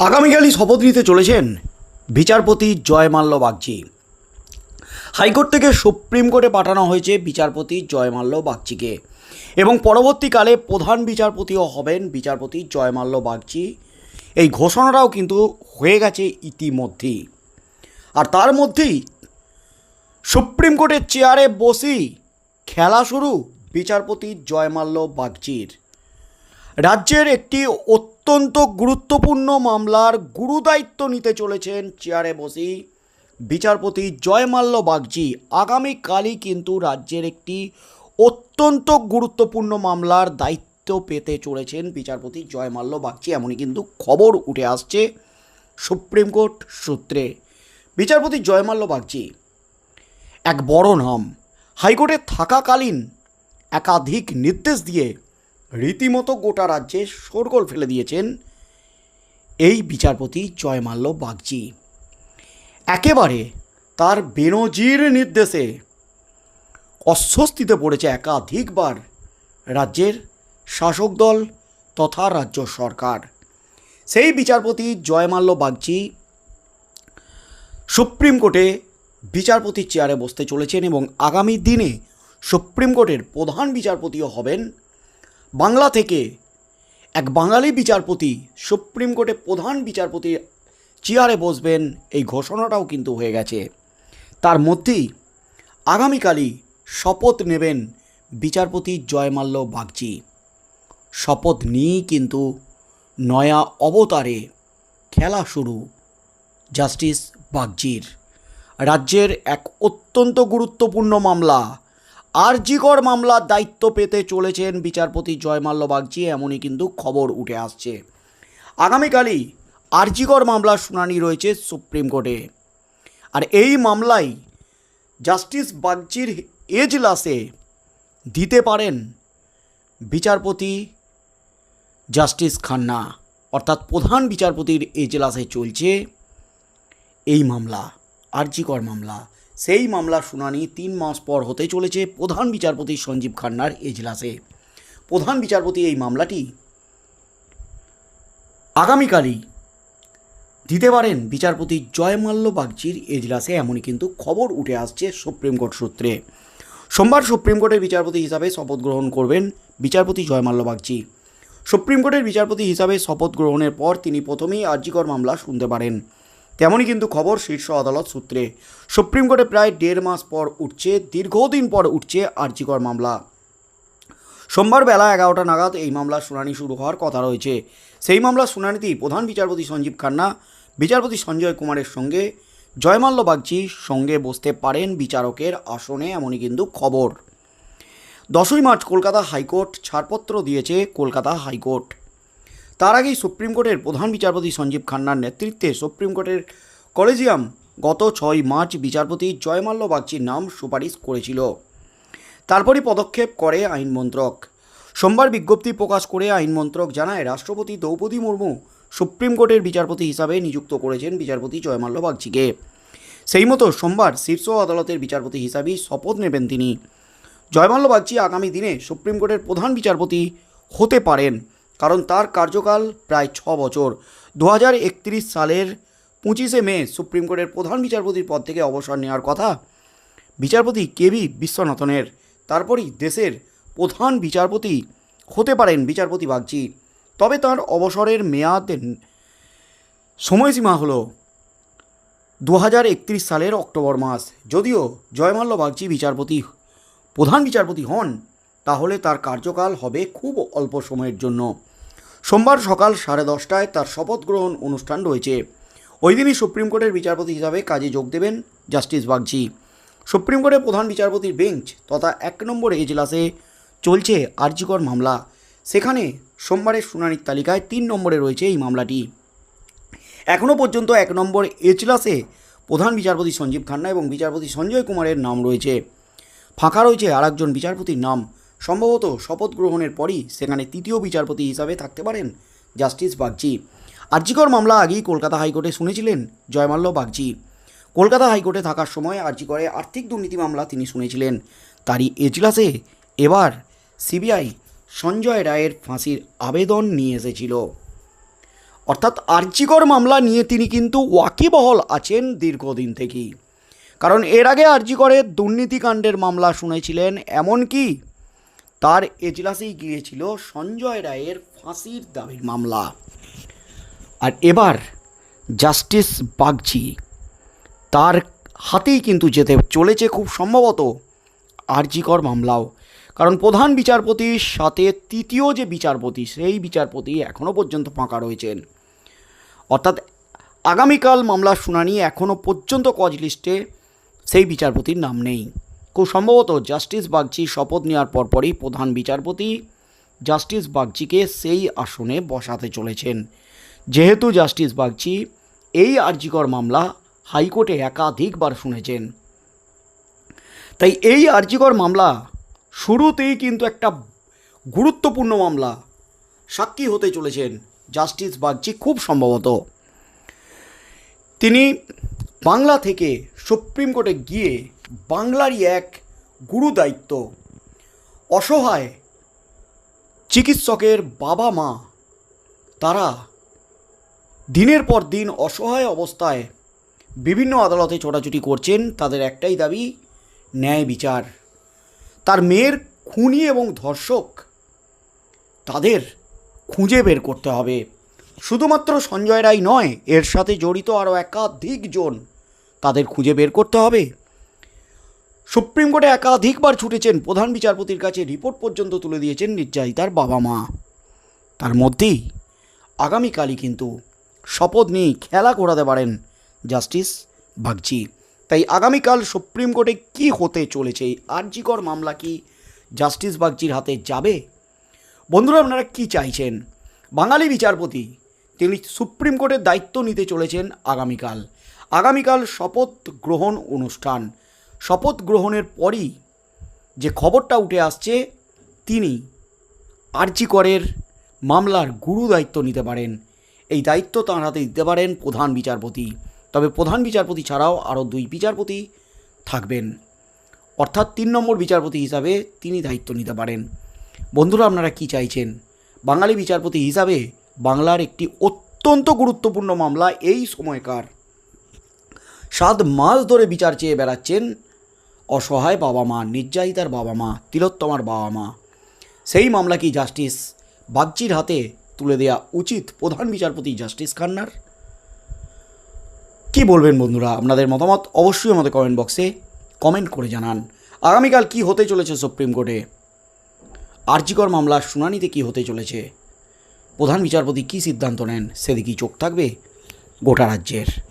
আগামীকালই শপথ নিতে চলেছেন বিচারপতি জয়মাল্য বাগচি। হাইকোর্ট থেকে সুপ্রিম কোর্টে পাঠানো হয়েছে বিচারপতি জয়মাল্য বাগচিকে। এবং পরবর্তীকালে প্রধান বিচারপতিও হবেন বিচারপতি জয়মাল্য বাগচি। এই ঘোষণাটাও কিন্তু হয়ে গেছে ইতিমধ্যেই। আর তার মধ্যেই সুপ্রিম কোর্টের চেয়ারে বসি খেলা শুরু বিচারপতি জয়মাল্য বাগচির। রাজ্যের একটি অত্যন্ত গুরুত্বপূর্ণ মামলার গুরুদায়িত্ব নিতে চলেছেন চেয়ারে বসেই বিচারপতি জয়মাল্য বাগজি আগামীকালই কিন্তু রাজ্যের একটি অত্যন্ত গুরুত্বপূর্ণ মামলার দায়িত্ব পেতে চলেছেন বিচারপতি জয়মাল্য বাগজি এমনই কিন্তু খবর উঠে আসছে সুপ্রিম কোর্ট সূত্রে। বিচারপতি জয়মাল্য বাগজি এক বড় নাম, হাইকোর্টে থাকাকালীন একাধিক নির্দেশ দিয়ে রীতিমতো গোটা রাজ্যে শোরগোল ফেলে দিয়েছেন এই বিচারপতি জয়মাল্য বাগজি একেবারে তার বেনজির নির্দেশে অস্বস্তিতে পড়েছে একাধিকবার রাজ্যের শাসক দল তথা রাজ্য সরকার। সেই বিচারপতি জয়মাল্য বাগচি সুপ্রিম কোর্টে বিচারপতির চেয়ারে বসতে চলেছেন এবং আগামী দিনে সুপ্রিম কোর্টের প্রধান বিচারপতিও হবেন বাংলা থেকে এক বাঙালি বিচারপতি, সুপ্রিম কোর্টে প্রধান বিচারপতির চেয়ারে বসবেন, এই ঘোষণাটাও কিন্তু হয়ে গেছে। তার মধ্যেই আগামীকালই শপথ নেবেন বিচারপতি জয়মাল্য বাগচি। শপথ নিয়েই কিন্তু নয়া অবতারে খেলা শুরু জাস্টিস বাগজির রাজ্যের এক অত্যন্ত গুরুত্বপূর্ণ মামলা আরজিকর মামলার দায়িত্ব পেতে চলেছেন বিচারপতি জয়মাল্য বাগচি, এমনই কিন্তু খবর উঠে আসছে। আগামীকালই আরজিকর মামলার শুনানি রয়েছে সুপ্রিম কোর্টে। আর এই মামলায় জাস্টিস বাগচির এজলাসে দিতে পারেন বিচারপতি জাস্টিস খান্না, অর্থাৎ প্রধান বিচারপতির এজলাসে চলছে এই মামলা, আরজিকর মামলা। সেই মামলার শুনানি তিন মাস পর হতে চলেছে প্রধান বিচারপতি সঞ্জীব খান্নার এজলাসে। প্রধান বিচারপতি এই মামলাটি আগামীকালই দিতে পারেন বিচারপতি জয়মাল্য বাগচির এজলাসে, এমনই কিন্তু খবর উঠে আসছে সুপ্রিম কোর্ট সূত্রে। সোমবার সুপ্রিম কোর্টের বিচারপতি হিসাবে শপথ গ্রহণ করবেন বিচারপতি জয়মাল্য বাগচি। সুপ্রিম কোর্টের বিচারপতি হিসাবে শপথ গ্রহণের পর তিনি প্রথমেই আর্জিকর মামলা শুনতে পারেন। তেমনই কিন্তু খবর শীর্ষ আদালত সূত্রে। সুপ্রিম কোর্টে প্রায় দেড় মাস পর উঠছে, দীর্ঘদিন পর উঠছে আর্জিকর মামলা। সোমবার বেলা এগারোটা নাগাদ এই মামলার শুনানি শুরু হওয়ার কথা রয়েছে। সেই মামলার শুনানিতেই প্রধান বিচারপতি সঞ্জীব খান্না, বিচারপতি সঞ্জয় কুমারের সঙ্গে, জয়মাল্য বাগচি সঙ্গে বসতে পারেন বিচারকের আসনে, এমনই কিন্তু খবর। দশই মার্চ কলকাতা হাইকোর্ট ছাড়পত্র দিয়েছে কলকাতা হাইকোর্ট। তার আগেই সুপ্রিম কোর্টের প্রধান বিচারপতি সঞ্জীব খান্নার নেতৃত্বে সুপ্রিম কোর্টের কলেজিয়াম গত ছয় মার্চ বিচারপতি জয়মাল্য বাগচির নাম সুপারিশ করেছিল। তারপরই পদক্ষেপ করে আইন মন্ত্রক। সোমবার বিজ্ঞপ্তি প্রকাশ করে আইন মন্ত্রক জানায়, রাষ্ট্রপতি দ্রৌপদী মুর্মু সুপ্রিম কোর্টের বিচারপতি হিসাবে নিযুক্ত করেছেন বিচারপতি জয়মাল্য বাগচিকে। সেই মতো সোমবার শীর্ষ আদালতের বিচারপতি হিসাবেই শপথ নেবেন তিনি। জয়মাল্য বাগচি আগামী দিনে সুপ্রিম কোর্টের প্রধান বিচারপতি হতে পারেন। কারণ তার কার্যকাল প্রায় ছ বছর। দু হাজার একত্রিশ সালের পঁচিশে মে সুপ্রিম কোর্টের প্রধান বিচারপতির পদ থেকে অবসর নেওয়ার কথা বিচারপতি কেবি বিশ্বনাথনের। তারপরই দেশের প্রধান বিচারপতি হতে পারেন বিচারপতি বাগচি। তবে তার অবসরের মেয়াদ সময়সীমা হলো দু সালের অক্টোবর মাস। যদিও জয়মাল্য বাগচি বিচারপতি, প্রধান বিচারপতি হন, তাহলে তার কার্যকাল হবে খুব অল্প সময়ের জন্য। সোমবার সকাল সাড়ে দশটায় তার শপথ গ্রহণ অনুষ্ঠান রয়েছে। ওই দিনই সুপ্রিম কোর্টের বিচারপতি হিসাবে কাজে যোগ দেবেন জাস্টিস বাগচি। সুপ্রিম কোর্টের প্রধান বিচারপতির বেঞ্চ তথা এক নম্বর এজলাসে চলছে আর্জিকর মামলা। সেখানে সোমবারের শুনানির তালিকায় তিন নম্বরে রয়েছে এই মামলাটি। এখনও পর্যন্ত এক নম্বর এজলাসে প্রধান বিচারপতি সঞ্জীব খান্না এবং বিচারপতি সঞ্জয় কুমারের নাম রয়েছে। ফাঁকা রয়েছে আর একজন বিচারপতির নাম। সম্ভবত শপথ গ্রহণের পরই সেখানে তৃতীয় বিচারপতি হিসাবে থাকতে পারেন জাস্টিস বাগচি। আর্জিকর মামলা আগেই কলকাতা হাইকোর্টে শুনেছিলেন জয়মাল্য বাগচি। কলকাতা হাইকোর্টে থাকার সময় আর্জিকরে আর্থিক দুর্নীতি মামলা তিনি শুনেছিলেন। তারই এজলাসে এবার সিবিআই সঞ্জয় রায়ের ফাঁসির আবেদন নিয়ে এসেছিল। অর্থাৎ আর্জিকর মামলা নিয়ে তিনি কিন্তু ওয়াকিবহল আছেন দীর্ঘদিন থেকেই। কারণ এর আগে আর্জিকরের দুর্নীতিকাণ্ডের মামলা শুনেছিলেন, এমনকি তার এজলাসেই গিয়েছিল সঞ্জয় রায়ের ফাঁসির দাবির মামলা। আর এবার জাস্টিস বাগচি, তার হাতেই কিন্তু যেতে চলেছে খুব সম্ভবত আরজিকর মামলাও। কারণ প্রধান বিচারপতির সাথে তৃতীয় যে বিচারপতি, সেই বিচারপতি এখনও পর্যন্ত ফাঁকা রয়েছেন। অর্থাৎ আগামীকাল মামলার শুনানি এখনও পর্যন্ত কজ লিস্টে সেই বিচারপতির নাম নেই। খুব সম্ভবত জাস্টিস বাগচি শপথ নেওয়ার পরপরই প্রধান বিচারপতি জাস্টিস বাগচিকে সেই আসনে বসাতে চলেছেন। যেহেতু জাস্টিস বাগচি এই আর্জিকর মামলা হাইকোর্টে একাধিকবার শুনেছেন। তাই এই আর্জিকর মামলা শুরুতেই কিন্তু একটা গুরুত্বপূর্ণ মামলা সাক্ষী হতে চলেছেন জাস্টিস বাগচি খুব সম্ভবত। তিনি বাংলা থেকে সুপ্রিম কোর্টে গিয়ে বাংলারই এক গুরু দায়িত্ব। অসহায় চিকিৎসকের বাবা মা, তারা দিনের পর দিন অসহায় অবস্থায় বিভিন্ন আদালতে ছোটাছুটি করছেন, তাদের একটাই দাবি, ন্যায় বিচার। তার মেয়ের খুনি এবং ধর্ষক তাদের খুঁজে বের করতে হবে। শুধুমাত্র সঞ্জয় রায় নয়, এর সাথে জড়িত আরও একাধিক জন তাদের খুঁজে বের করতে হবে। সুপ্রিম কোর্টে একাধিকবার ছুটেছেন প্রধান বিচারপতির কাছে রিপোর্ট পর্যন্ত তুলে দিয়েছেন নির্যাতিতার বাবা মা। তার মধ্যেই আগামীকালই কিন্তু শপথ নিয়ে খেলা করাতে পারেন জাস্টিস বাগচি। তাই আগামীকাল সুপ্রিম কোর্টে কি হতে চলেছে, এই আর্জিকর মামলা কি জাস্টিস বাগচির হাতে যাবে? বন্ধুরা, আপনারা কি চাইছেন? বাঙালি বিচারপতি, তিনি সুপ্রিম কোর্টের দায়িত্ব নিতে চলেছেন আগামীকাল। আগামীকাল শপথ গ্রহণ অনুষ্ঠান। শপথ গ্রহণের পরই যে খবরটা উঠে আসছে, তিনি আর্জি করের মামলার গুরু দায়িত্ব নিতে পারেন। এই দায়িত্ব তাঁর হাতে দিতে পারেন প্রধান বিচারপতি। তবে প্রধান বিচারপতি ছাড়াও আরও দুই বিচারপতি থাকবেন। অর্থাৎ তিন নম্বর বিচারপতি হিসাবে তিনি দায়িত্ব নিতে পারেন। বন্ধুরা, আপনারা কি চাইছেন? বাঙালি বিচারপতি হিসাবে বাংলার একটি অত্যন্ত গুরুত্বপূর্ণ মামলা এই সময়কার। সাত মাস ধরে বিচার চেয়ে বেড়াচ্ছেন অসহায় বাবা মা, নির্যাতিতার বাবা মা, তিলোত্তমার বাবা মা। সেই মামলা কি জাস্টিস? বাগচির হাতে তুলে দেওয়া উচিত প্রধান বিচারপতি জাস্টিস খান্নার? কি বলবেন বন্ধুরা, আপনাদের মতামত অবশ্যই আমাদের কমেন্ট বক্সে কমেন্ট করে জানান। আগামীকাল কি হতে চলেছে সুপ্রিম কোর্টে? আর্জিকর মামলার শুনানিতে কি হতে চলেছে? প্রধান বিচারপতি কী সিদ্ধান্ত নেন? সেদিকেই চোখ থাকবে গোটা রাজ্যের।